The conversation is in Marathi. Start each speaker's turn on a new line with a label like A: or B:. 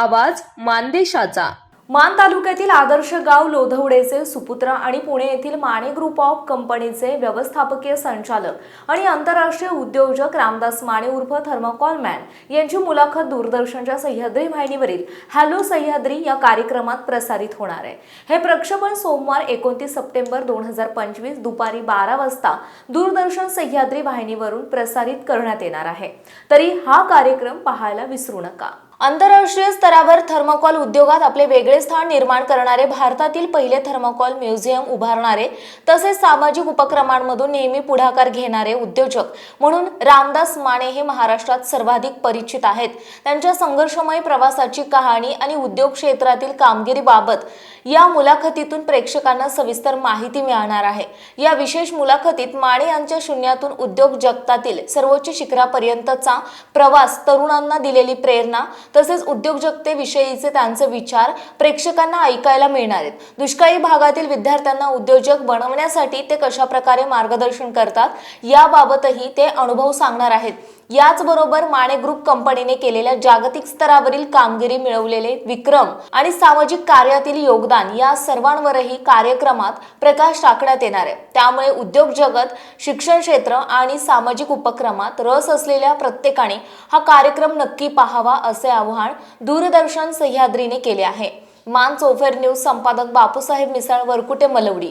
A: आवाज मानदेशाचा.
B: मान तालुक्यातील आदर्श गाव लोधवडेचे सुपुत्र आणि पुणे येथील माने ग्रुप ऑफ कंपनीचे व्यवस्थापकीय संचालक आणि आंतरराष्ट्रीय उद्योजक रामदास माने उर्फ थर्माकॉल मॅन यांची मुलाखत दूरदर्शनच्या सह्याद्री वाहिनीवरील हॅलो सह्याद्री या कार्यक्रमात प्रसारित होणार आहे. हे प्रक्षेपण सोमवार एकोणतीस सप्टेंबर दोन हजार पंचवीस दुपारी बारा वाजता दूरदर्शन सह्याद्री वाहिनीवरून प्रसारित करण्यात येणार आहे. तरी हा कार्यक्रम पाहायला विसरू नका. आंतरराष्ट्रीय स्तरावर थर्मोकॉल उद्योगात आपले वेगळे स्थान निर्माण करणारे भारतातील पहिले थर्मोकॉल म्युझियम उभारणारे तसेच सामाजिक उपक्रमांमधून नेहमी पुढाकार घेणारे उद्योजक म्हणून रामदास माने हे महाराष्ट्रात सर्वाधिक परिचित आहेत. त्यांच्या संघर्षमय प्रवासाची कहाणी आणि उद्योग क्षेत्रातील कामगिरीबाबत या मुलाखतीतून प्रेक्षकांना सविस्तर माहिती मिळणार आहे. या विशेष मुलाखतीत माने यांच्या शून्यातून उद्योग जगतातील सर्वोच्च शिखरापर्यंतचा प्रवास तरुणांना दिलेली प्रेरणा तसेच उद्योजकतेविषयीचे त्यांचे विचार प्रेक्षकांना ऐकायला मिळणार आहेत. दुष्काळी भागातील विद्यार्थ्यांना उद्योजक बनवण्यासाठी ते कशा प्रकारे मार्गदर्शन करतात याबाबतही ते अनुभव सांगणार आहेत. याचबरोबर माने ग्रुप कंपनीने केलेल्या जागतिक स्तरावरील कामगिरी मिळवलेले विक्रम आणि सामाजिक कार्यातील योगदान या सर्वांवरही कार्यक्रमात प्रकाश टाकण्यात येणार आहे. त्यामुळे उद्योग जगत शिक्षण क्षेत्र आणि सामाजिक उपक्रमात रस असलेल्या प्रत्येकाने हा कार्यक्रम नक्की पाहावा असे आवाहन दूरदर्शन सह्याद्रीने केले आहे. मान चोफेर न्यूज संपादक बापूसाहेब मिसाळ वरकुटे मलवडी.